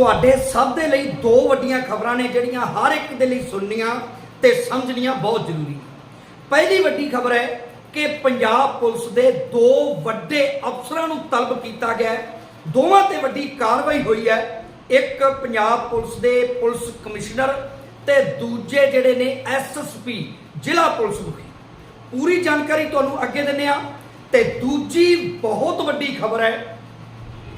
ਤੁਹਾਡੇ ਸਭ ਦੇ ਲਈ ਦੋ ਵੱਡੀਆਂ ਖਬਰਾਂ ਨੇ ਜਿਹੜੀਆਂ ਹਰ ਇੱਕ ਦੇ ਲਈ ਸੁਣਨੀਆਂ ਤੇ ਸਮਝਣੀਆਂ ਬਹੁਤ ਜ਼ਰੂਰੀ ਪਹਿਲੀ ਵੱਡੀ ਖਬਰ ਹੈ ਕਿ ਪੰਜਾਬ ਪੁਲਿਸ ਦੇ ਦੋ ਵੱਡੇ ਅਫਸਰਾਂ ਨੂੰ ਤਲਬ ਕੀਤਾ ਗਿਆ ਦੋਵਾਂ ਤੇ ਵੱਡੀ ਕਾਰਵਾਈ ਹੋਈ ਹੈ। ਇੱਕ ਪੰਜਾਬ ਪੁਲਿਸ ਦੇ ਪੁਲਿਸ ਕਮਿਸ਼ਨਰ ਤੇ ਦੂਜੇ ਜਿਹੜੇ ਨੇ ਐਸਐਸਪੀ ਜ਼ਿਲ੍ਹਾ ਪੁਲਿਸ ਮੁਖੀ। ਪੂਰੀ ਜਾਣਕਾਰੀ ਤੁਹਾਨੂੰ ਅੱਗੇ ਦਿੰਦੇ ਆ ਤੇ ਦੂਜੀ ਬਹੁਤ ਵੱਡੀ ਖਬਰ ਹੈ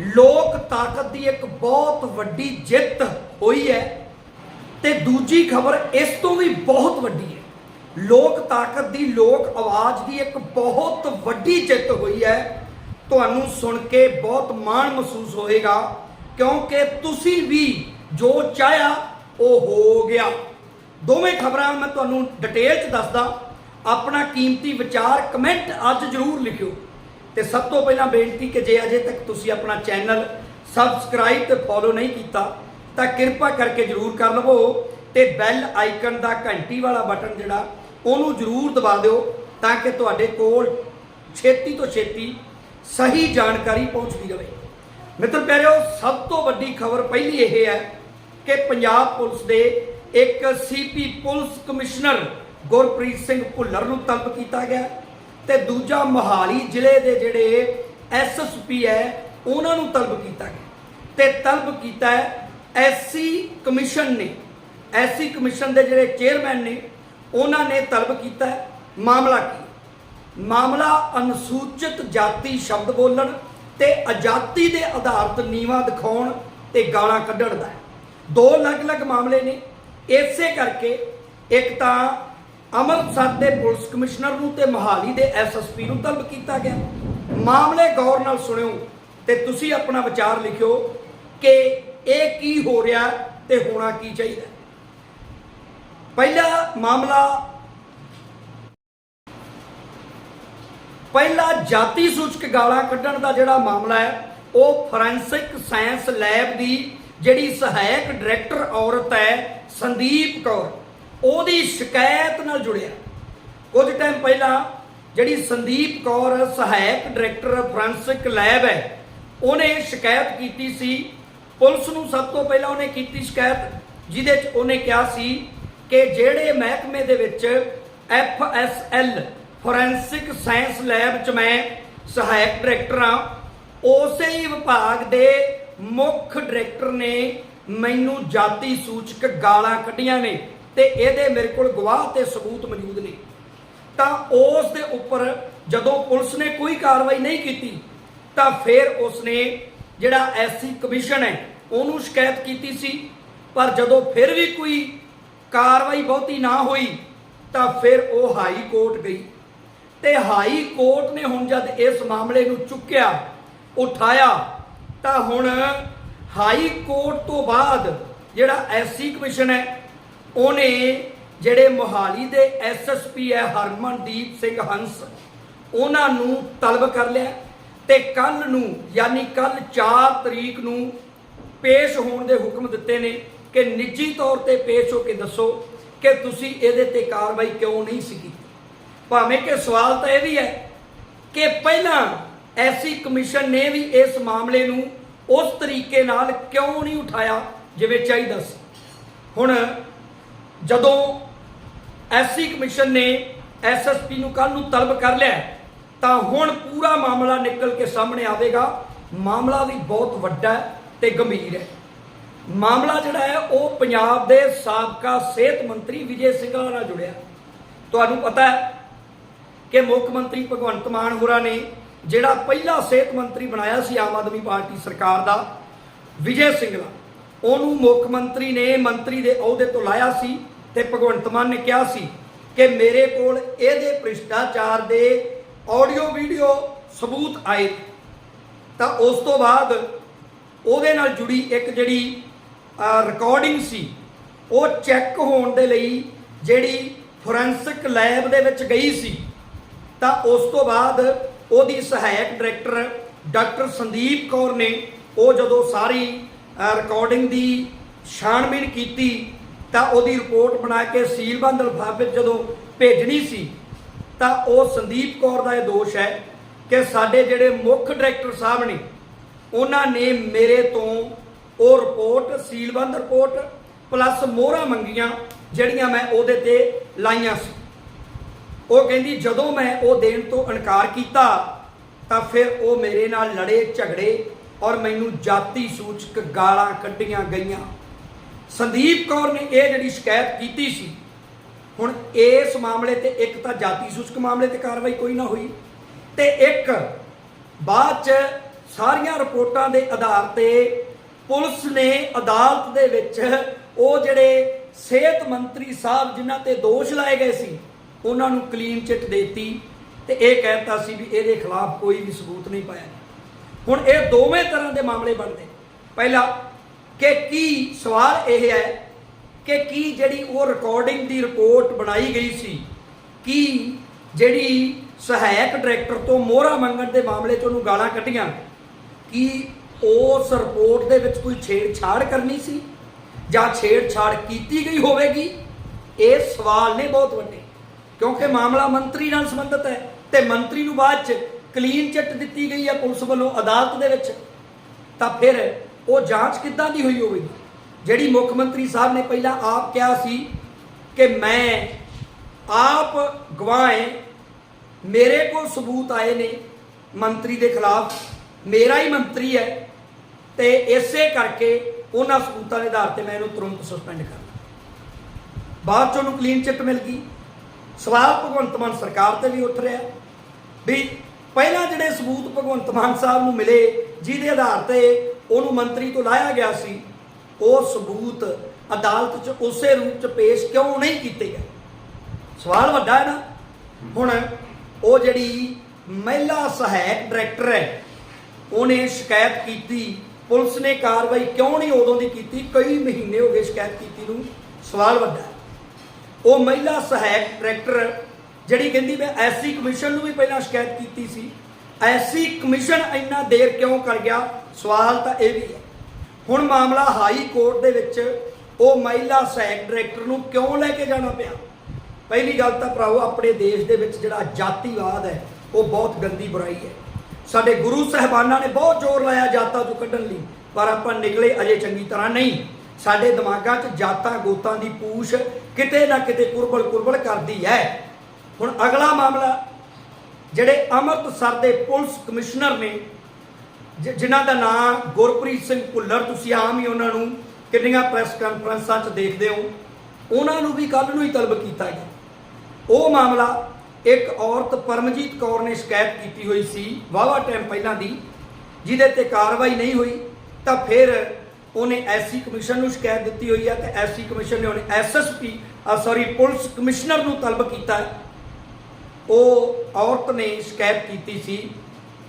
ਲੋਕ ਤਾਕਤ ਦੀ ਇੱਕ ਬਹੁਤ ਵੱਡੀ ਜਿੱਤ ਹੋਈ ਹੈ ਤੇ ਦੂਜੀ ਖਬਰ ਇਸ ਤੋਂ ਵੀ ਬਹੁਤ ਵੱਡੀ ਹੈ। ਲੋਕ ਤਾਕਤ ਦੀ, ਲੋਕ ਆਵਾਜ਼ ਦੀ ਇੱਕ ਬਹੁਤ ਵੱਡੀ ਜਿੱਤ ਹੋਈ ਹੈ। ਤੁਹਾਨੂੰ ਸੁਣ ਕੇ ਬਹੁਤ ਮਾਣ ਮਹਿਸੂਸ ਹੋਏਗਾ, ਕਿਉਂਕਿ ਤੁਸੀਂ ਵੀ ਜੋ ਚਾਹਿਆ, ਉਹ ਹੋ ਗਿਆ। ਦੋਵੇਂ ਖਬਰਾਂ ਮੈਂ ਤੁਹਾਨੂੰ ਡਿਟੇਲ ਚ ਦੱਸਦਾ। ਆਪਣਾ ਕੀਮਤੀ ਵਿਚਾਰ ਕਮੈਂਟ ਅੱਜ ਜ਼ਰੂਰ ਲਿਖਿਓ। ਤੇ ਸਭ ਤੋਂ ਪਹਿਲਾਂ ਬੇਨਤੀ ਕਿ ਜੇ ਅਜੇ ਤੱਕ ਤੁਸੀਂ ਆਪਣਾ ਚੈਨਲ ਸਬਸਕ੍ਰਾਈਬ ਤੇ ਫੋਲੋ ਨਹੀਂ ਕੀਤਾ, ਤਾਂ ਕਿਰਪਾ ਕਰਕੇ ਜ਼ਰੂਰ ਕਰ ਲਵੋ ਤੇ ਬੈਲ ਆਈਕਨ ਦਾ ਘੰਟੀ ਵਾਲਾ ਬਟਨ ਜਿਹੜਾ, ਉਹਨੂੰ ਜ਼ਰੂਰ ਦਬਾ ਦਿਓ ਤਾਂ ਕਿ ਤੁਹਾਡੇ ਕੋਲ ਛੇਤੀ ਤੋਂ ਛੇਤੀ ਸਹੀ ਜਾਣਕਾਰੀ ਪਹੁੰਚਦੀ ਰਹੇ। ਮਿੱਤਰ ਪਿਆਰਿਓ, ਸਭ ਤੋਂ ਵੱਡੀ ਖਬਰ ਪਹਿਲੀ ਇਹ ਹੈ ਕਿ ਪੰਜਾਬ ਪੁਲਿਸ ਦੇ ਇੱਕ CP police commissioner Gurpreet Singh Bhullar ਨੂੰ ਤਲਬ ਕੀਤਾ ਗਿਆ। ਤੇ ਦੂਜਾ ਮੋਹਾਲੀ ਜ਼ਿਲ੍ਹੇ ਦੇ ਜਿਹੜੇ ਐਸਐਸਪੀ ਹੈ, ਉਹਨਾਂ ਨੂੰ ਤਲਬ ਕੀਤਾ ਗਿਆ। ਤੇ ਤਲਬ ਕੀਤਾ ਹੈ ਐਸਸੀ ਕਮਿਸ਼ਨ ਨੇ। ਐਸਸੀ ਕਮਿਸ਼ਨ ਦੇ ਜਿਹੜੇ ਚੇਅਰਮੈਨ ਨੇ, ਉਹਨਾਂ ਨੇ ਤਲਬ ਕੀਤਾ ਮਾਮਲਾ ਕੀ? ਮਾਮਲਾ ਅਨੁਸੂਚਿਤ ਜਾਤੀ ਸ਼ਬਦ ਬੋਲਣ ਤੇ ਆਜ਼ਾਦੀ ਦੇ ਆਧਾਰਿਤ ਨੀਵਾ ਦਿਖਾਉਣ ਤੇ ਗਾਲਾਂ ਕੱਢਣ ਦਾ ਦੋ ਅਲੱਗ-ਅਲੱਗ ਮਾਮਲੇ ਨੇ। ਇਸੇ ਕਰਕੇ ਇੱਕ ਤਾਂ ਅੰਮ੍ਰਿਤਸਰ ਦੇ ਪੁਲਿਸ ਕਮਿਸ਼ਨਰ ਨੂੰ ਤੇ ਮੋਹਾਲੀ ਦੇ ਐਸਐਸਪੀ ਨੂੰ ਤਲਬ ਕੀਤਾ ਗਿਆ। ਮਾਮਲੇ ਗੌਰ ਨਾਲ ਸੁਣਿਓ ਤੇ ਤੁਸੀਂ ਆਪਣਾ ਵਿਚਾਰ ਲਿਖਿਓ ਕਿ ਇਹ ਕੀ ਹੋ ਰਿਹਾ ਤੇ ਹੋਣਾ ਕੀ ਚਾਹੀਦਾ। ਪਹਿਲਾ ਮਾਮਲਾ, ਪਹਿਲਾ ਜਾਤੀ ਸੂਚਕ ਗਾਲਾਂ ਕੱਢਣ ਦਾ ਜਿਹੜਾ ਮਾਮਲਾ ਹੈ, ਉਹ ਫੋਰੈਂਸਿਕ ਸਾਇੰਸ ਲੈਬ ਦੀ ਜਿਹੜੀ ਸਹਾਇਕ ਡਾਇਰੈਕਟਰ ਔਰਤ ਹੈ ਸੰਦੀਪ ਕੌਰ। ਉਹਦੀ ਸ਼ਿਕਾਇਤ ਨਾਲ ਜੁੜਿਆ। ਕੁਝ ਟਾਈਮ ਪਹਿਲਾਂ ਜਿਹੜੀ ਸੰਦੀਪ ਕੌਰ ਸਹਾਇਕ ਡਾਇਰੈਕਟਰ ਫੋਰੈਂਸਿਕ ਲੈਬ ਹੈ, ਉਹਨੇ ਸ਼ਿਕਾਇਤ ਕੀਤੀ ਸੀ। ਪੁਲਿਸ ਨੂੰ ਸਭ ਤੋਂ ਪਹਿਲਾਂ ਉਹਨੇ ਕੀਤੀ ਸ਼ਿਕਾਇਤ, ਜਿਹਦੇ 'ਚ ਉਹਨੇ ਕਿਹਾ ਸੀ ਕਿ ਜਿਹੜੇ ਮਹਿਕਮੇ ਦੇ ਵਿੱਚ F S L forensic science lab 'ਚ ਮੈਂ ਸਹਾਇਕ ਡਾਇਰੈਕਟਰ ਹਾਂ, ਉਸੇ ਹੀ ਵਿਭਾਗ ਦੇ ਮੁੱਖ ਡਾਇਰੈਕਟਰ ਨੇ ਮੈਨੂੰ ਜਾਤੀ ਸੂਚਕ ਗਾਲਾਂ ਕੱਢੀਆਂ ਨੇ। ਤੇ ਇਹਦੇ ਮੇਰੇ ਕੋਲ ਗਵਾਹ ਤੇ ਸਬੂਤ ਮੌਜੂਦ ਨੇ। ਤਾਂ ਉਸ ਦੇ ਉੱਪਰ ਜਦੋਂ ਪੁਲਿਸ ਨੇ ਕੋਈ ਕਾਰਵਾਈ ਨਹੀਂ ਕੀਤੀ, ਤਾਂ ਫਿਰ ਉਸ ਨੇ ਜਿਹੜਾ ਐਸਸੀ ਕਮਿਸ਼ਨ ਹੈ, ਉਹਨੂੰ ਸ਼ਿਕਾਇਤ ਕੀਤੀ ਸੀ। ਪਰ ਜਦੋਂ ਫਿਰ ਵੀ ਕੋਈ ਕਾਰਵਾਈ ਬਹੁਤੀ ਨਾ ਹੋਈ, ਤਾਂ ਫਿਰ ਉਹ ਹਾਈ ਕੋਰਟ ਗਈ। ਤੇ ਹਾਈ ਕੋਰਟ ਨੇ ਹੁਣ ਜਦ ਇਸ ਮਾਮਲੇ ਨੂੰ ਚੁੱਕਿਆ, ਉਠਾਇਆ, ਤਾਂ ਹੁਣ ਹਾਈ ਕੋਰਟ ਤੋਂ ਬਾਅਦ ਜਿਹੜਾ ਐਸਸੀ ਕਮਿਸ਼ਨ ਹੈ ਉਹਨੇ ਜਿਹੜੇ ਮੋਹਾਲੀ ਦੇ ਐਸਐਸਪੀ ਹੈ ਹਰਮਨਦੀਪ ਸਿੰਘ ਹੰਸ, ਉਹਨਾਂ ਨੂੰ ਤਲਬ ਕਰ ਲਿਆ ਤੇ ਕੱਲ ਨੂੰ, ਯਾਨੀ ਕੱਲ 4 ਤਰੀਕ ਨੂੰ ਪੇਸ਼ ਹੋਣ ਦੇ ਹੁਕਮ ਦਿੱਤੇ ਨੇ ਕਿ ਨਿੱਜੀ ਤੌਰ ਤੇ ਪੇਸ਼ ਹੋ ਕੇ ਦੱਸੋ ਕਿ ਤੁਸੀਂ ਇਹਦੇ ਤੇ ਕਾਰਵਾਈ ਕਿਉਂ ਨਹੀਂ ਸੀ ਕੀਤੀ। ਭਾਵੇਂ ਕਿ ਸਵਾਲ ਤਾਂ ਇਹ ਵੀ ਹੈ ਕਿ ਪਹਿਲਾਂ ਐਸੀ ਕਮਿਸ਼ਨ ਨੇ ਵੀ ਇਸ ਮਾਮਲੇ ਨੂੰ ਉਸ ਤਰੀਕੇ ਨਾਲ ਕਿਉਂ ਨਹੀਂ ਉਠਾਇਆ ਜਿਵੇਂ ਚਾਹੀਦਾ ਸੀ। ਹੁਣ ਜਦੋਂ ਐਸਸੀ ਕਮਿਸ਼ਨ ਨੇ ਐਸਐਸਪੀ ਨੂੰ ਕੱਲ ਨੂੰ ਤਲਬ ਕਰ ਲਿਆ ਤਾਂ ਹੁਣ ਪੂਰਾ ਮਾਮਲਾ ਨਿਕਲ ਕੇ ਸਾਹਮਣੇ ਆਵੇਗਾ। ਮਾਮਲਾ ਵੀ ਬਹੁਤ ਵੱਡਾ ਹੈ ਤੇ ਗੰਭੀਰ ਹੈ। ਮਾਮਲਾ ਜਿਹੜਾ ਹੈ, ਉਹ ਪੰਜਾਬ ਦੇ ਸਾਬਕਾ ਸਿਹਤ ਮੰਤਰੀ ਵਿਜੇ ਸਿੰਘਲਾ ਨਾਲ ਜੁੜਿਆ। ਤੁਹਾਨੂੰ ਪਤਾ ਹੈ ਕਿ ਮੁੱਖ ਮੰਤਰੀ ਭਗਵੰਤ ਮਾਨ ਹੋਰਾਂ ਨੇ ਜਿਹੜਾ ਪਹਿਲਾ ਸਿਹਤ ਮੰਤਰੀ ਬਣਾਇਆ ਸੀ ਆਮ ਆਦਮੀ ਪਾਰਟੀ ਸਰਕਾਰ ਦਾ, ਵਿਜੇ ਸਿੰਘਲਾ ਉਹਨੂੰ ਮੁੱਖ ਮੰਤਰੀ ਨੇ ਮੰਤਰੀ ਦੇ ਅਹੁਦੇ ਤੋਂ ਲਾਇਆ ਸੀ। ਤੇ ਭਗਵੰਤ ਮਾਨ ਨੇ ਕਿਹਾ ਸੀ ਕਿ ਮੇਰੇ ਕੋਲ ਇਹਦੇ ਭ੍ਰਿਸ਼ਟਾਚਾਰ ਦੇ ਆਡੀਓ, ਵੀਡੀਓ ਸਬੂਤ ਆਏ। ਤਾਂ ਉਸ ਤੋਂ ਬਾਅਦ ਉਹਦੇ ਨਾਲ ਜੁੜੀ ਇੱਕ ਜਿਹੜੀ ਰਿਕਾਰਡਿੰਗ ਸੀ, ਉਹ ਚੈੱਕ ਹੋਣ ਦੇ ਲਈ ਜਿਹੜੀ ਫੋਰੈਂਸਿਕ ਲੈਬ ਦੇ ਵਿੱਚ ਗਈ ਸੀ। ਤਾਂ ਉਸ ਤੋਂ ਬਾਅਦ ਉਹਦੀ ਸਹਾਇਕ ਡਾਇਰੈਕਟਰ ਡਾਕਟਰ ਸੰਦੀਪ ਕੌਰ ਨੇ ਉਹ ਜਦੋਂ ਸਾਰੀ ਰਿਕਾਰਡਿੰਗ ਦੀ ਛਾਣਬੀਣ ਕੀਤੀ ਤਾਂ ਉਹਦੀ ਰਿਪੋਰਟ ਬਣਾ ਕੇ ਸੀਲਬੰਦ ਲਿਫਾਫੇ ਜਦੋਂ ਭੇਜਣੀ ਸੀ, ਤਾਂ ਉਹ ਸੰਦੀਪ ਕੌਰ ਦਾ ਇਹ ਦੋਸ਼ ਹੈ ਕਿ ਸਾਡੇ ਜਿਹੜੇ ਮੁੱਖ ਡਾਇਰੈਕਟਰ ਸਾਹਿਬ ਨੇ, ਉਹਨਾਂ ਨੇ ਮੇਰੇ ਤੋਂ ਉਹ ਰਿਪੋਰਟ, ਸੀਲਬੰਦ ਰਿਪੋਰਟ ਪਲੱਸ ਮੋਹਰਾਂ ਮੰਗੀਆਂ, ਜਿਹੜੀਆਂ ਮੈਂ ਉਹਦੇ ਤੇ ਲਾਈਆਂ ਸੀ। ਉਹ ਕਹਿੰਦੀ, ਜਦੋਂ ਮੈਂ ਉਹ ਦੇਣ ਤੋਂ ਇਨਕਾਰ ਕੀਤਾ, ਤਾਂ ਫਿਰ ਉਹ ਮੇਰੇ ਨਾਲ ਲੜੇ, ਝਗੜੇ ਔਰ ਮੈਨੂੰ ਜਾਤੀ ਸੂਚਕ ਗਾਲਾਂ ਕੱਢੀਆਂ ਗਈਆਂ। ਸੰਦੀਪ ਕੌਰ ਨੇ ਇਹ ਜਿਹੜੀ ਸ਼ਿਕਾਇਤ ਕੀਤੀ ਸੀ, ਹੁਣ ਇਸ ਮਾਮਲੇ ਤੇ ਇੱਕ ਤਾਂ ਜਾਤੀ ਸੂਚਕ ਮਾਮਲੇ ਤੇ ਕਾਰਵਾਈ ਕੋਈ ਨਾ ਹੋਈ ਤੇ ਇੱਕ ਬਾਅਦ ਚ ਸਾਰੀਆਂ ਰਿਪੋਰਟਾਂ ਦੇ ਆਧਾਰ ਤੇ ਪੁਲਿਸ ਨੇ ਅਦਾਲਤ ਦੇ ਵਿੱਚ ਉਹ ਜਿਹੜੇ ਸਿਹਤ ਮੰਤਰੀ ਸਾਹਿਬ ਜਿਨ੍ਹਾਂ ਤੇ ਦੋਸ਼ ਲਾਏ ਗਏ ਸੀ, ਉਹਨਾਂ ਨੂੰ ਕਲੀਨ ਚਿੱਟ ਦੇਤੀ ਤੇ ਇਹ ਕਹਿਤਾ ਸੀ ਵੀ ਇਹਦੇ ਖਿਲਾਫ ਕੋਈ ਵੀ ਸਬੂਤ ਨਹੀਂ ਪਾਇਆ। ਹੁਣ ਇਹ ਦੋਵੇਂ ਤਰ੍ਹਾਂ ਦੇ ਮਾਮਲੇ ਬਣਦੇ। ਪਹਿਲਾ ਕਿ ਕੀ ਸਵਾਲ ਇਹ ਹੈ ਕਿ ਕੀ ਜਿਹੜੀ ਉਹ ਰਿਕਾਰਡਿੰਗ ਦੀ ਰਿਪੋਰਟ ਬਣਾਈ ਗਈ ਸੀ? ਕੀ ਜਿਹੜੀ ਸਹਾਇਕ ਡਾਇਰੈਕਟਰ ਤੋਂ ਮੋਹਰਾ ਮੰਗਣ ਦੇ ਮਾਮਲੇ 'ਚ ਉਹਨੂੰ ਗਾਲਾਂ ਕੱਢੀਆਂ? ਕੀ ਉਸ ਰਿਪੋਰਟ ਦੇ ਵਿੱਚ ਕੋਈ ਛੇੜਛਾੜ ਕਰਨੀ ਸੀ? ਜਾਂ ਛੇੜਛਾੜ ਕੀਤੀ ਗਈ ਹੋਵੇਗੀ? ਇਹ ਸਵਾਲ ਨੇ ਬਹੁਤ ਵੱਡੇ। ਕਿਉਂਕਿ ਮਾਮਲਾ ਮੰਤਰੀ ਨਾਲ ਸੰਬੰਧਿਤ ਹੈ ਤੇ ਮੰਤਰੀ ਨੂੰ ਬਾਅਦ ਚ ਕਲੀਨ ਚਿੱਟ ਦਿੱਤੀ ਗਈ ਹੈ ਪੁਲਿਸ ਵੱਲੋਂ ਅਦਾਲਤ ਦੇ ਵਿੱਚ। ਤਾਂ ਫਿਰ ਉਹ ਜਾਂਚ ਕਿੱਦਾਂ ਦੀ ਹੋਈ ਹੋਵੇਗੀ? ਜਿਹੜੀ ਮੁੱਖ ਮੰਤਰੀ ਸਾਹਿਬ ਨੇ ਪਹਿਲਾਂ ਆਪ ਕਿਹਾ ਸੀ ਕਿ ਮੈਂ ਆਪ ਗਵਾਏ, ਮੇਰੇ ਕੋਲ ਸਬੂਤ ਆਏ ਨੇ ਮੰਤਰੀ ਦੇ ਖਿਲਾਫ, ਮੇਰਾ ਹੀ ਮੰਤਰੀ ਹੈ ਤੇ ਇਸੇ ਕਰਕੇ ਉਹਨਾਂ ਸਬੂਤਾਂ ਦੇ ਆਧਾਰ ਤੇ ਮੈਂ ਇਹਨੂੰ ਤੁਰੰਤ ਸਸਪੈਂਡ ਕਰਦਾ ਬਾਅਦ ਚ ਉਹਨੂੰ ਕਲੀਨ ਚਿੱਟ ਮਿਲ ਗਈ। ਸਵਾਲ ਭਗਵੰਤ ਮਾਨ ਸਰਕਾਰ ਤੇ ਵੀ ਉੱਠ ਰਿਹਾ ਵੀ ਪਹਿਲਾਂ ਜਿਹੜੇ ਸਬੂਤ ਭਗਵੰਤ ਮਾਨ ਸਾਹਿਬ ਨੂੰ ਮਿਲੇ, ਜਿਹਦੇ ਆਧਾਰ ਤੇ ਉਹਨੂੰ ਮੰਤਰੀ ਤੋਂ ਲਾਇਆ ਗਿਆ ਸੀ, ਉਹ ਸਬੂਤ ਅਦਾਲਤ 'ਚ ਉਸੇ ਰੂਪ 'ਚ ਪੇਸ਼ ਕਿਉਂ ਨਹੀਂ ਕੀਤੇ ਗਏ? ਸਵਾਲ ਵੱਡਾ ਹੈ ਨਾ। ਹੁਣ ਉਹ ਜਿਹੜੀ ਮਹਿਲਾ ਸਹਾਇਕ ਡਾਇਰੈਕਟਰ ਹੈ, ਉਹਨੇ ਸ਼ਿਕਾਇਤ ਕੀਤੀ, ਪੁਲਿਸ ਨੇ ਕਾਰਵਾਈ ਕਿਉਂ ਨਹੀਂ ਉਦੋਂ ਦੀ ਕੀਤੀ? ਕਈ ਮਹੀਨੇ ਹੋ ਗਏ ਸ਼ਿਕਾਇਤ ਕੀਤੀ ਨੂੰ। ਸਵਾਲ ਵੱਡਾ ਉਹ ਮਹਿਲਾ ਸਹਾਇਕ ਡਾਇਰੈਕਟਰ ਜਿਹੜੀ ਕਹਿੰਦੀ ਮੈਂ ਐਸਸੀ ਕਮਿਸ਼ਨ ਨੂੰ ਵੀ ਪਹਿਲਾਂ ਸ਼ਿਕਾਇਤ ਕੀਤੀ ਸੀ, ਐਸਸੀ ਕਮਿਸ਼ਨ ਇੰਨਾ ਦੇਰ ਕਿਉਂ ਕਰ ਗਿਆ? ਸਵਾਲ ਤਾਂ ਇਹ ਵੀ ਹੈ। ਹੁਣ ਮਾਮਲਾ ਹਾਈ ਕੋਰਟ ਦੇ ਵਿੱਚ ਉਹ ਮਹਿਲਾ ਸਹਾਇਕ ਡਾਇਰੈਕਟਰ ਨੂੰ ਕਿਉਂ ਲੈ ਕੇ ਜਾਣਾ ਪਿਆ? ਪਹਿਲੀ ਗੱਲ ਤਾਂ ਭਰਾਓ ਆਪਣੇ ਦੇਸ਼ ਦੇ ਵਿੱਚ ਜਿਹੜਾ ਜਾਤੀਵਾਦ ਹੈ, ਉਹ ਬਹੁਤ ਗੰਦੀ ਬੁਰਾਈ ਹੈ। ਸਾਡੇ ਗੁਰੂ ਸਾਹਿਬਾਨਾਂ ਨੇ ਬਹੁਤ ਜ਼ੋਰ ਲਾਇਆ ਜਾਤਾਂ ਤੋਂ ਕੱਢਣ ਲਈ, ਪਰ ਆਪਾਂ ਨਿਕਲੇ ਅਜੇ ਚੰਗੀ ਤਰ੍ਹਾਂ ਨਹੀਂ। ਸਾਡੇ ਦਿਮਾਗਾਂ 'ਚ ਜਾਤਾਂ ਗੋਤਾਂ ਦੀ ਪੂਛ ਕਿਤੇ ਨਾ ਕਿਤੇ ਕੁਰਬਲ ਕੁਰਬਲ ਕਰਦੀ ਹੈ। ਹੁਣ ਅਗਲਾ ਮਾਮਲਾ, ਜਿਹੜੇ ਅੰਮ੍ਰਿਤਸਰ ਦੇ ਪੁਲਿਸ ਕਮਿਸ਼ਨਰ ਨੇ ਜਿਨ੍ਹਾਂ ਦਾ ਨਾਮ ਗੁਰਪ੍ਰੀਤ ਸਿੰਘ ਭੁੱਲਰ, ਤੁਸੀਂ ਆਮ ਹੀ ਉਹਨਾਂ ਨੂੰ ਕਿੰਨੀਆਂ ਪ੍ਰੈਸ ਕਾਨਫਰੰਸਾਂ 'ਚ ਦੇਖਦੇ ਹੋ। ਉਹਨਾਂ ਨੂੰ ਵੀ ਕੱਲ ਨੂੰ ਹੀ ਤਲਬ ਕੀਤਾ ਗਿਆ। ਉਹ ਮਾਮਲਾ ਇੱਕ ਔਰਤ ਪਰਮਜੀਤ ਕੌਰ ਨੇ ਸ਼ਿਕਾਇਤ ਕੀਤੀ ਹੋਈ ਸੀ ਵਾਵਾ ਟਾਈਮ ਪਹਿਲਾਂ ਦੀ। ਜਿਹਦੇ ਤੇ ਕਾਰਵਾਈ ਨਹੀਂ ਹੋਈ, ਤਾਂ ਫਿਰ ਉਹਨੇ ਐਸਸੀ ਕਮਿਸ਼ਨ ਨੂੰ ਸ਼ਿਕਾਇਤ ਦਿੱਤੀ ਹੋਈ ਹੈ ਤੇ ਐਸਸੀ ਕਮਿਸ਼ਨ ਨੇ ਉਹਨੇ ਐਸਐਸਪੀ ਸੌਰੀ ਪੁਲਿਸ ਕਮਿਸ਼ਨਰ ਨੂੰ ਤਲਬ ਕੀਤਾ। ਉਹ ਔਰਤ ਨੇ ਸ਼ਿਕਾਇਤ ਕੀਤੀ ਸੀ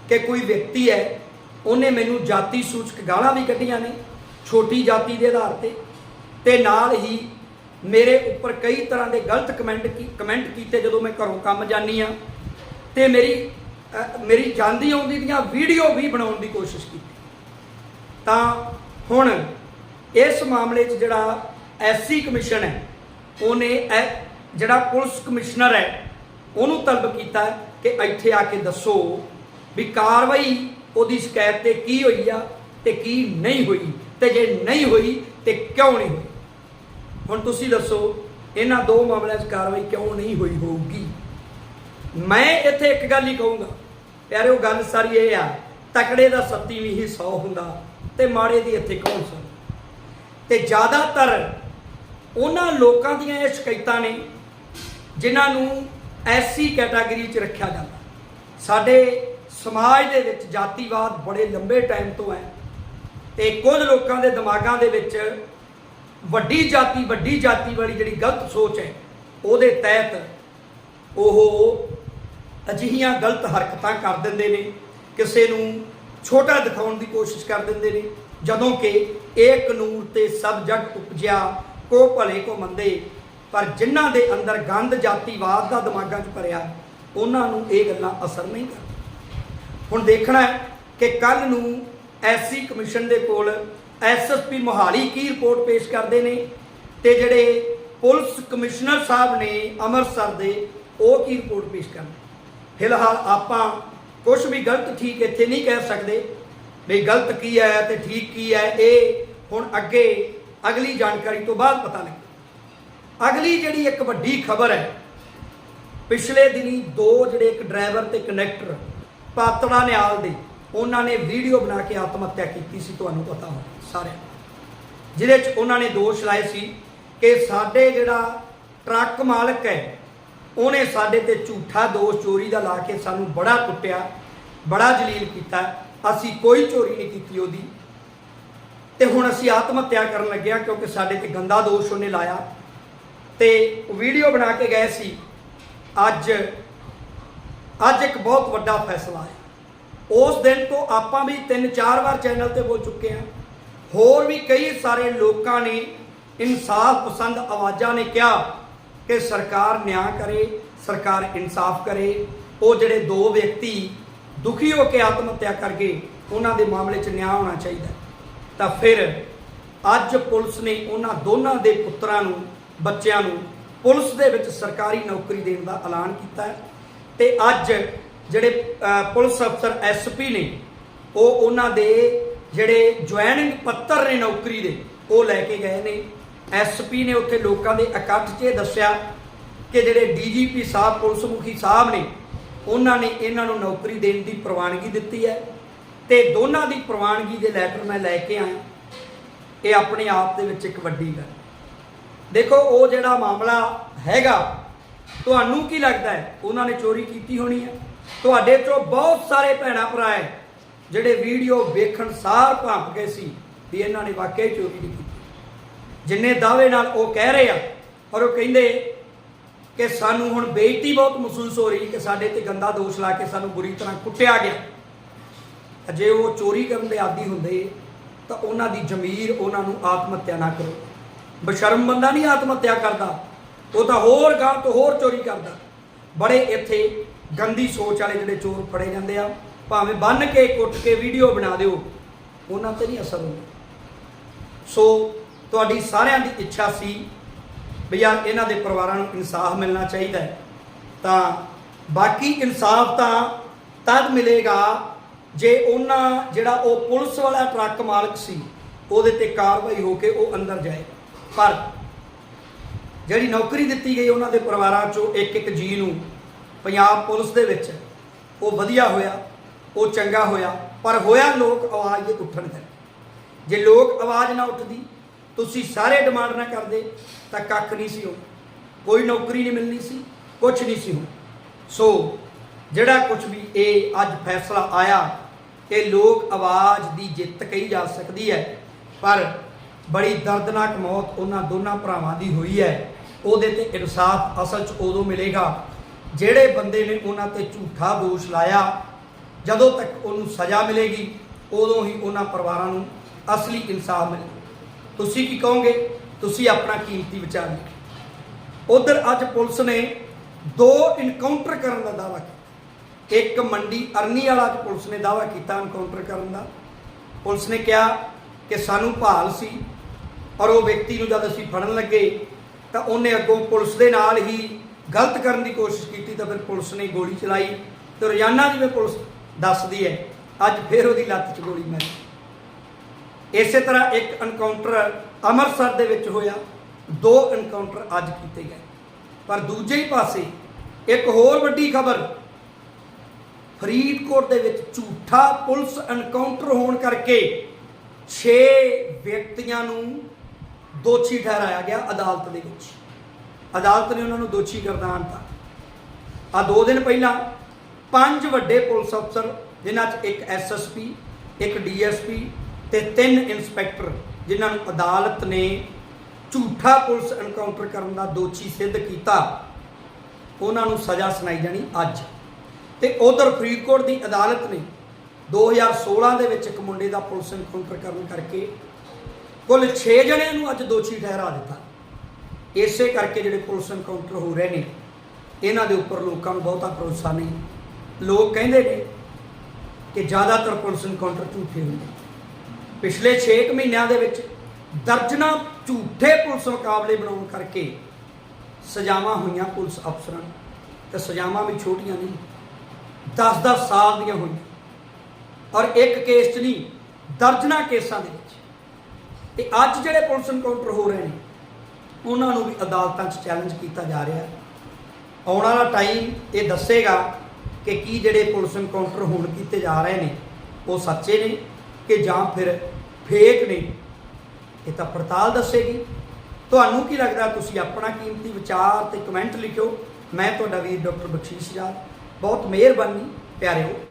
ਕਿ ਕੋਈ ਵਿਅਕਤੀ ਹੈ ਉਹਨੇ ਮੈਨੂੰ ਜਾਤੀ ਸੂਚਕ ਗਾਲਾਂ ਵੀ ਕੱਢੀਆਂ ਨੇ, ਛੋਟੀ ਜਾਤੀ ਦੇ ਆਧਾਰ ਤੇ। ਤੇ ਨਾਲ ਹੀ ਮੇਰੇ ਉੱਪਰ ਕਈ ਤਰ੍ਹਾਂ ਦੇ ਗਲਤ ਕਮੈਂਟ ਕੀ, ਕਮੈਂਟ ਕੀਤੇ ਜਦੋਂ ਮੈਂ ਘਰੋਂ ਕੰਮ ਜਾਨੀ ਆ ਤੇ ਮੇਰੀ ਮੇਰੀ ਜਾਂਦੀ ਆਉਂਦੀ ਦੀਆਂ ਵੀਡੀਓ ਵੀ ਬਣਾਉਣ ਦੀ ਕੋਸ਼ਿਸ਼ ਕੀਤੀ। ਤਾਂ ਹੁਣ ਇਸ ਮਾਮਲੇ 'ਚ ਜਿਹੜਾ ਐਸਸੀ ਕਮਿਸ਼ਨ ਹੈ, ਉਹਨੇ ਇਹ ਜਿਹੜਾ ਪੁਲਿਸ ਕਮਿਸ਼ਨਰ ਹੈ, ਉਹਨੂੰ ਤਲਬ ਕੀਤਾ ਕਿ ਇੱਥੇ ਆ ਕੇ ਦੱਸੋ ਵੀ ਕਾਰਵਾਈ ਉਹਦੀ ਸ਼ਿਕਾਇਤ ਤੇ ਕੀ ਹੋਈ ਆ ਤੇ ਕੀ ਨਹੀਂ ਹੋਈ ਤੇ ਜੇ ਨਹੀਂ ਹੋਈ ਤੇ ਕਿਉਂ ਨਹੀਂ ਹੋਈ? ਹੁਣ ਤੁਸੀਂ ਦੱਸੋ, ਇਹਨਾਂ ਦੋ ਮਾਮਲਿਆਂ 'ਚ ਕਾਰਵਾਈ ਕਿਉਂ ਨਹੀਂ ਹੋਈ ਹੋਊਗੀ? ਮੈਂ ਇੱਥੇ ਇੱਕ ਗੱਲ ਹੀ ਕਹੂੰਗਾ, ਪਿਆਰਿਓ, ਗੱਲ ਸਾਰੀ ਇਹ ਆ, ਤਕੜੇ ਦਾ ਸੱਤੀ ਵੀ ਹੀ 100 ਹੁੰਦਾ ਤੇ ਮਾੜੇ ਦੀ ਇੱਥੇ ਕੌਣ ਸੁਣ ਤੇ ਜ਼ਿਆਦਾਤਰ ਉਹਨਾਂ ਲੋਕਾਂ ਦੀਆਂ ਇਹ ਸ਼ਿਕਾਇਤਾਂ ਨੇ ਜਿਨ੍ਹਾਂ ਨੂੰ ਐਸਸੀ ਕੈਟਾਗਰੀ 'ਚ ਰੱਖਿਆ ਜਾਂਦਾ। ਸਾਡੇ ਸਮਾਜ ਦੇ ਵਿੱਚ ਜਾਤੀਵਾਦ ਬੜੇ ਲੰਬੇ ਟਾਈਮ ਤੋਂ ਹੈ ਤੇ ਕੁਝ ਲੋਕਾਂ ਦੇ ਦਿਮਾਗਾਂ ਦੇ ਵਿੱਚ ਵੱਡੀ ਜਾਤੀ ਵੱਡੀ ਜਾਤੀ ਵਾਲੀ ਜਿਹੜੀ ਗਲਤ ਸੋਚ ਹੈ, ਉਹਦੇ ਤਹਿਤ ਉਹ ਅਜਿਹੀਆਂ ਗਲਤ ਹਰਕਤਾਂ ਕਰ ਦਿੰਦੇ ਨੇ, ਕਿਸੇ ਨੂੰ ਛੋਟਾ ਦਿਖਾਉਣ ਦੀ ਕੋਸ਼ਿਸ਼ ਕਰ ਦਿੰਦੇ ਨੇ, ਜਦੋਂ ਕਿ ਇਹ ਕਾਨੂੰਨ ਤੇ ਸਭ ਜਗ ਉਪਜਿਆ, ਕੋ ਭਲੇ ਕੋ ਮੰਦੇ, ਪਰ ਜਿਨ੍ਹਾਂ ਦੇ ਅੰਦਰ ਗੰਦ ਜਾਤੀਵਾਦ ਦਾ ਦਿਮਾਗਾਂ 'ਚ ਭਰਿਆ, ਉਹਨਾਂ ਨੂੰ ਇਹ ਗੱਲਾਂ ਅਸਰ ਨਹੀਂ ਕਰਦੀਆਂ। ਹੁਣ ਦੇਖਣਾ ਹੈ ਕਿ ਕੱਲ ਨੂੰ ਐਸਸੀ ਕਮਿਸ਼ਨ ਦੇ ਕੋਲ ਐਸਐਸਪੀ ਮੋਹਾਲੀ ਕੀ ਰਿਪੋਰਟ ਪੇਸ਼ ਕਰਦੇ ਨੇ ਤੇ ਜਿਹੜੇ ਪੁਲਿਸ ਕਮਿਸ਼ਨਰ ਸਾਹਿਬ ਨੇ ਅੰਮ੍ਰਿਤਸਰ ਦੇ, ਉਹ ਕੀ ਰਿਪੋਰਟ ਪੇਸ਼ ਕਰਦੇ ਫਿਲਹਾਲ ਆਪਾਂ ਕੁਝ ਵੀ ਗਲਤ ਠੀਕ ਇੱਥੇ ਨਹੀਂ ਕਹਿ ਸਕਦੇ। ਵੀ ਗਲਤ ਕੀ ਹੈ ਤੇ ਠੀਕ ਕੀ ਹੈ, ਇਹ ਹੁਣ ਅੱਗੇ ਅਗਲੀ ਜਾਣਕਾਰੀ ਤੋਂ ਬਾਅਦ ਪਤਾ ਲੱਗਾ ਅਗਲੀ ਜਿਹੜੀ ਇੱਕ ਵੱਡੀ ਖਬਰ ਹੈ, ਪਿਛਲੇ ਦਿਨੀ ਦੋ ਜਿਹੜੇ ਇੱਕ ਡਰਾਈਵਰ ਤੇ ਕਨੈਕਟਰ ਪਾਤੜਾ ਨਿਆਲ ਦੇ। ਉਹਨਾਂ ਨੇ ਵੀਡੀਓ ਬਣਾ ਕੇ ਆਤਮ ਹੱਤਿਆ ਕੀਤੀ ਸੀ, ਤੁਹਾਨੂੰ ਪਤਾ ਹੋ ਸਾਰਿਆਂ ਜਿਹਦੇ 'ਚ ਉਹਨਾਂ ਨੇ ਦੋਸ਼ ਲਾਏ ਸੀ ਕਿ ਸਾਡੇ ਜਿਹੜਾ ਟਰੱਕ ਮਾਲਕ ਹੈ, ਉਹਨੇ ਸਾਡੇ ਤੇ ਝੂਠਾ ਦੋਸ਼ ਚੋਰੀ ਦਾ ਲਾ ਕੇ ਸਾਨੂੰ ਬੜਾ ਕੁੱਟਿਆ, ਬੜਾ ਜਲੀਲ ਕੀਤਾ। ਅਸੀਂ ਕੋਈ ਚੋਰੀ ਨਹੀਂ ਕੀਤੀ ਉਹਦੀ। ਤੇ ਹੁਣ ਅਸੀਂ ਆਤਮ ਹੱਤਿਆ ਕਰਨ ਲੱਗਿਆ ਕਿਉਂਕਿ ਸਾਡੇ ਤੇ ਗੰਦਾ ਦੋਸ਼ ਉਹਨੇ ਲਾਇਆ। ਤੇ ਵੀਡੀਓ ਬਣਾ ਕੇ ਗਏ ਸੀ। ਅੱਜ ਅੱਜ ਇੱਕ ਬਹੁਤ ਵੱਡਾ ਫੈਸਲਾ ਹੈ। ਉਸ ਦਿਨ ਤੋਂ ਆਪਾਂ ਵੀ ਤਿੰਨ ਚਾਰ ਵਾਰ ਚੈਨਲ ਤੇ ਬੋਲ ਚੁੱਕੇ ਹਾਂ। ਹੋਰ ਵੀ ਕਈ ਸਾਰੇ ਲੋਕਾਂ ਨੇ ਇਨਸਾਫ ਪਸੰਦ ਆਵਾਜ਼ਾਂ ਨੇ ਕਿਹਾ ਕਿ ਸਰਕਾਰ ਨਿਆਂ ਕਰੇ, ਸਰਕਾਰ ਇਨਸਾਫ ਕਰੇ। ਉਹ ਜਿਹੜੇ ਦੋ ਵਿਅਕਤੀ ਦੁਖੀ ਹੋ ਕੇ ਆਤਮ ਹੱਤਿਆ ਕਰ ਗਏ ਉਹਨਾਂ ਦੇ ਮਾਮਲੇ 'ਚ ਨਿਆਂ ਹੋਣਾ ਚਾਹੀਦਾ ਤਾਂ ਫਿਰ ਅੱਜ ਪੁਲਿਸ ਨੇ ਉਹਨਾਂ ਦੋਨਾਂ ਦੇ ਪੁੱਤਰਾਂ ਨੂੰ, ਬੱਚਿਆਂ ਨੂੰ ਪੁਲਿਸ ਦੇ ਵਿੱਚ ਸਰਕਾਰੀ ਨੌਕਰੀ ਦੇਣ ਦਾ ਐਲਾਨ ਕੀਤਾ ਹੈ। ਤੇ ਅੱਜ ਜਿਹੜੇ ਪੁਲਿਸ ਅਫਸਰ ਐਸਪੀ ਨੇ, ਉਹ ਉਹਨਾਂ ਦੇ ਜਿਹੜੇ ਜੁਆਇਨਿੰਗ ਪੱਤਰ ਨੇ ਨੌਕਰੀ ਦੇ, ਉਹ ਲੈ ਕੇ ਗਏ ਨੇ। ਐਸਪੀ ਨੇ ਉੱਥੇ ਲੋਕਾਂ ਦੇ ਇਕੱਠ 'ਚ ਇਹ ਦੱਸਿਆ ਕਿ ਜਿਹੜੇ ਡੀਜੀਪੀ ਸਾਹਿਬ ਪੁਲਿਸ ਮੁਖੀ ਸਾਹਿਬ ਨੇ, ਉਹਨਾਂ ਨੇ ਇਹਨਾਂ ਨੂੰ ਨੌਕਰੀ ਦੇਣ ਦੀ ਪ੍ਰਵਾਨਗੀ ਦਿੱਤੀ ਹੈ। ਤੇ ਦੋਨਾਂ ਦੀ ਪ੍ਰਵਾਨਗੀ ਦੇ ਲੈਟਰ ਮੈਂ ਲੈ ਕੇ ਆਇਆ। ਇਹ ਆਪਣੇ ਆਪ ਦੇ ਵਿੱਚ ਇੱਕ ਵੱਡੀ ਗੱਲ ਦੇਖੋ, ਉਹ ਜਿਹੜਾ ਮਾਮਲਾ ਹੈਗਾ ਤੁਹਾਨੂੰ ਕੀ ਲੱਗਦਾ ਹੈ? ਉਹਨਾਂ ਨੇ ਚੋਰੀ ਕੀਤੀ ਹੋਣੀ ਹੈ? ਤੁਹਾਡੇ ਚੋਂ ਬਹੁਤ ਸਾਰੇ ਭੈਣਾਂ ਭਰਾ ਹੈ, ਜਿਹੜੇ ਵੀਡੀਓ ਵੇਖਣ ਸਾਰ ਭਾਂਪ ਗਏ ਸੀ ਵੀ ਇਹਨਾਂ ਨੇ ਵਾਕਿਆ ਚੋਰੀ ਨਹੀਂ ਕੀਤੀ। ਜਿੰਨੇ ਦਾਅਵੇ ਨਾਲ ਉਹ ਕਹਿ ਰਹੇ ਆ ਔਰ ਉਹ ਕਹਿੰਦੇ ਕਿ ਸਾਨੂੰ ਹੁਣ ਬੇਇੱਜ਼ਤੀ ਬਹੁਤ ਮਹਿਸੂਸ ਹੋ ਰਹੀ ਕਿ ਸਾਡੇ ਤੇ ਗੰਦਾ ਦੋਸ਼ ਲਾ ਕੇ ਸਾਨੂੰ ਬੁਰੀ ਤਰ੍ਹਾਂ ਕੁੱਟਿਆ ਗਿਆ। ਜੇ ਉਹ ਚੋਰੀ ਕਰਨ ਦੇ ਆਦੀ ਹੁੰਦੇ, ਤਾਂ ਉਹਨਾਂ ਦੀ ਜ਼ਮੀਰ ਉਹਨਾਂ ਨੂੰ ਆਤਮ ਹੱਤਿਆ ਨਾ ਕਰੋ। ਬਸ਼ਰਮ ਬੰਦਾ ਨਹੀਂ ਆਤਮ ਹੱਤਿਆ ਕਰਦਾ। ਉਹ ਤਾਂ ਹੋਰ ਗਾਂ ਤੋਂ ਹੋਰ ਚੋਰੀ ਕਰਦਾ। ਬੜੇ ਇੱਥੇ ਗੰਦੀ ਸੋਚ ਵਾਲੇ ਜਿਹੜੇ ਚੋਰ ਫੜੇ ਜਾਂਦੇ ਆ, ਭਾਵੇਂ ਬੰਨ ਕੇ, ਕੁੱਟ ਕੇ ਵੀਡੀਓ ਬਣਾ ਦਿਓ, ਉਹਨਾਂ ਤੇ ਨਹੀਂ ਅਸਰ ਹੁੰਦਾ। ਸੋ ਤੁਹਾਡੀ ਸਾਰਿਆਂ ਦੀ ਇੱਛਾ ਸੀ ਵੀ ਯਾਰ ਇਹਨਾਂ ਦੇ ਪਰਿਵਾਰਾਂ ਨੂੰ ਇਨਸਾਫ ਮਿਲਣਾ ਚਾਹੀਦਾ ਤਾਂ ਬਾਕੀ ਇਨਸਾਫ ਤਾਂ ਤਦ ਮਿਲੇਗਾ ਜੇ ਉਹਨਾਂ ਜਿਹੜਾ ਉਹ ਪੁਲਿਸ ਵਾਲਾ ਟਰੱਕ ਮਾਲਕ ਸੀ, ਉਹਦੇ ਤੇ ਕਾਰਵਾਈ ਹੋ ਕੇ ਉਹ ਅੰਦਰ ਜਾਏ। ਪਰ ਜਿਹੜੀ ਨੌਕਰੀ ਦਿੱਤੀ ਗਈ ਉਹਨਾਂ ਦੇ ਪਰਿਵਾਰਾਂ ਚੋਂ ਇੱਕ ਇੱਕ ਜੀ ਨੂੰ ਪੰਜਾਬ ਪੁਲਿਸ ਦੇ ਵਿੱਚ ਉਹ ਵਧੀਆ ਹੋਇਆ, ਉਹ ਚੰਗਾ ਹੋਇਆ, ਪਰ ਹੋਇਆ ਲੋਕ ਆਵਾਜ਼ ਦੇ ਉੱਠਣ ਦੇ। ਜੇ ਲੋਕ ਆਵਾਜ਼ ਨਾ ਉੱਠਦੀ, ਤੁਸੀਂ ਸਾਰੇ ਡਿਮਾਂਡ ਨਾ ਕਰਦੇ, ਤਾਂ ਕੱਖ ਨਹੀਂ ਸੀ ਹੋ ਕੋਈ ਨੌਕਰੀ ਨਹੀਂ ਮਿਲਣੀ ਸੀ ਕੁਝ ਨਹੀਂ ਸੀ ਹੋ ਸੋ ਜਿਹੜਾ ਕੁਝ ਵੀ ਇਹ ਅੱਜ ਫੈਸਲਾ ਆਇਆ ਕਿ ਲੋਕ ਆਵਾਜ਼ ਦੀ ਜਿੱਤ ਕਹੀ ਜਾ ਸਕਦੀ ਹੈ, ਪਰ ਬੜੀ ਦਰਦਨਾਕ ਮੌਤ ਉਹਨਾਂ ਦੋਨਾਂ ਭਰਾਵਾਂ ਦੀ ਹੋਈ ਹੈ। ਉਹਦੇ ਤੇ ਇਨਸਾਫ ਅਸਲ 'ਚ ਉਦੋਂ ਮਿਲੇਗਾ ਜਿਹੜੇ ਬੰਦੇ ਨੇ ਉਹਨਾਂ ਤੇ ਝੂਠਾ ਦੋਸ਼ ਲਾਇਆ। ਜਦੋਂ ਤੱਕ ਉਹਨੂੰ ਸਜ਼ਾ ਮਿਲੇਗੀ, ਉਦੋਂ ਹੀ ਉਹਨਾਂ ਪਰਿਵਾਰਾਂ ਨੂੰ ਅਸਲੀ ਇਨਸਾਫ ਮਿਲੇ ਤੁਸੀਂ ਕੀ ਕਹੋਗੇ? ਤੁਸੀਂ ਆਪਣਾ ਕੀਮਤੀ ਵਿਚਾਰ ਲਿਖੋ ਉਧਰ ਅੱਜ ਪੁਲਿਸ ਨੇ ਦੋ ਇਨਕਾਊਂਟਰ ਕਰਨ ਦਾ ਦਾਅਵਾ ਕੀਤਾ। ਇੱਕ ਮੰਡੀ ਅਰਨੀ ਵਾਲਾ ਪੁਲਿਸ ਨੇ ਦਾਅਵਾ ਕੀਤਾ ਇਨਕਾਊਂਟਰ ਕਰਨ ਦਾ। ਪੁਲਿਸ ਨੇ ਕਿਹਾ ਕਿ ਸਾਨੂੰ ਭਾਲ ਸੀ। ਔਰ ਉਹ ਵਿਅਕਤੀ ਨੂੰ ਜਦ ਅਸੀਂ ਫੜਨ ਲੱਗੇ ਤਾਂ ਉਹਨੇ ਅੱਗੋਂ ਪੁਲਿਸ ਦੇ ਨਾਲ ਹੀ ਗਲਤ ਕਰਨ ਦੀ ਕੋਸ਼ਿਸ਼ ਕੀਤੀ ਤਾਂ ਫਿਰ ਪੁਲਿਸ ਨੇ ਗੋਲੀ ਚਲਾਈ ਤੇ ਰੋਜ਼ਾਨਾ ਜਿਵੇਂ ਪੁਲਿਸ ਦੱਸਦੀ ਹੈ, ਅੱਜ ਫਿਰ ਉਹਦੀ ਲੱਤ 'ਚ ਗੋਲੀ ਮਾਰੀ। ਇਸੇ ਤਰ੍ਹਾਂ ਇੱਕ ਐਨਕਾਊਂਟਰ ਅੰਮ੍ਰਿਤਸਰ ਦੇ ਵਿੱਚ ਹੋਇਆ। ਦੋ ਐਨਕਾਊਂਟਰ ਅੱਜ ਕੀਤੇ ਗਏ। ਪਰ ਦੂਜੇ ਹੀ ਪਾਸੇ ਇੱਕ ਹੋਰ ਵੱਡੀ ਖਬਰ, ਫਰੀਦਕੋਟ ਦੇ ਵਿੱਚ ਝੂਠਾ ਪੁਲਿਸ ਐਨਕਾਊਂਟਰ ਹੋਣ ਕਰਕੇ 6 ਵਿਅਕਤੀਆਂ ਨੂੰ ਦੋਸ਼ੀ ਠਹਿਰਾਇਆ ਗਿਆ ਅਦਾਲਤ ਦੇ ਵਿੱਚ। ਅਦਾਲਤ ਨੇ ਉਹਨਾਂ ਨੂੰ ਦੋਸ਼ੀ ਕਰਦਾ ਦਿੱਤਾ। ਆ ਦੋ ਦਿਨ ਪਹਿਲਾਂ ਪੰਜ ਵੱਡੇ ਪੁਲਿਸ ਅਫਸਰ, ਜਿਨ੍ਹਾਂ 'ਚ ਇੱਕ ਐਸਐਸਪੀ ਇੱਕ ਡੀਐਸਪੀ ਤੇ ਤਿੰਨ ਇੰਸਪੈਕਟਰ, ਜਿਨ੍ਹਾਂ ਨੂੰ ਅਦਾਲਤ ਨੇ ਝੂਠਾ ਪੁਲਿਸ ਐਨਕਾਊਂਟਰ ਕਰਨ ਦਾ ਦੋਸ਼ੀ ਸਿੱਧ ਕੀਤਾ, ਉਹਨਾਂ ਨੂੰ ਸਜ਼ਾ ਸੁਣਾਈ ਜਾਣੀ ਅੱਜ। ਤੇ ਉਧਰ ਫਰੀਦਕੋਟ ਦੀ ਅਦਾਲਤ ਨੇ 2016 ਦੇ ਵਿੱਚ ਇੱਕ ਮੁੰਡੇ ਦਾ ਪੁਲਿਸ ਐਨਕਾਊਂਟਰ ਕਰਨ ਕਰਕੇ ਕੁੱਲ 6 ਜਣਿਆਂ ਨੂੰ ਅੱਜ ਦੋਸ਼ੀ ਠਹਿਰਾ ਦਿੱਤਾ। ਇਸੇ ਕਰਕੇ ਜਿਹੜੇ ਪੁਲਿਸ ਐਨਕਾਊਂਟਰ ਹੋ ਰਹੇ ਨੇ, ਇਹਨਾਂ ਦੇ ਉੱਪਰ ਲੋਕਾਂ ਨੂੰ ਬਹੁਤਾ ਭਰੋਸਾ ਨਹੀਂ। ਲੋਕ ਕਹਿੰਦੇ ਨੇ ਕਿ ਜ਼ਿਆਦਾਤਰ ਪੁਲਿਸ ਐਨਕਾਊਂਟਰ ਝੂਠੇ ਹੁੰਦੇ। ਪਿਛਲੇ 6 ਮਹੀਨਿਆਂ ਦੇ ਵਿੱਚ ਦਰਜਨਾਂ ਝੂਠੇ ਪੁਲਿਸ ਮੁਕਾਬਲੇ ਬਣਾਉਣ ਕਰਕੇ ਸਜ਼ਾਵਾਂ ਹੋਈਆਂ ਪੁਲਿਸ ਅਫਸਰਾਂ ਨੂੰ। ਤੇ ਸਜ਼ਾਵਾਂ ਵੀ ਛੋਟੀਆਂ ਨਹੀਂ 10-10 ਸਾਲ ਦੀਆਂ ਹੋਈਆਂ। ਔਰ ਇੱਕ ਕੇਸ 'ਚ ਨਹੀਂ, ਦਰਜਨਾਂ ਕੇਸਾਂ ਦੇ ਵਿੱਚ। ਤੇ ਅੱਜ ਜਿਹੜੇ ਪੁਲਿਸ ਇਨਕਾਊਂਟਰ ਹੋ ਰਹੇ ਨੇ, ਉਹਨਾਂ ਨੂੰ ਵੀ ਅਦਾਲਤਾਂ 'ਚ ਚੈਲੰਜ ਕੀਤਾ ਜਾ ਰਿਹਾ। ਆਉਣ ਵਾਲਾ ਟਾਈਮ ਇਹ ਦੱਸੇਗਾ ਕਿ ਕੀ ਜਿਹੜੇ ਪੁਲਿਸ ਇਨਕਾਊਂਟਰ ਹੁਣ ਕੀਤੇ ਜਾ ਰਹੇ ਨੇ, ਉਹ ਸੱਚੇ ਨੇ ਕਿ ਜਾਂ ਫਿਰ ਫੇਕ ਨੇ, ਇਹ ਤਾਂ ਪੜਤਾਲ ਦੱਸੇਗੀ। ਤੁਹਾਨੂੰ ਕੀ ਲੱਗਦਾ, ਤੁਸੀਂ ਆਪਣਾ ਕੀਮਤੀ ਵਿਚਾਰ ਤੇ ਕਮੈਂਟ ਲਿਖਿਓ। ਮੈਂ ਤੁਹਾਡਾ ਵੀਰ ਡਾਕਟਰ ਬਖਸ਼ੀਸ਼ ਯਾਰ ਬਹੁਤ ਮਿਹਰਬਾਨੀ, ਪਿਆਰਿਓ।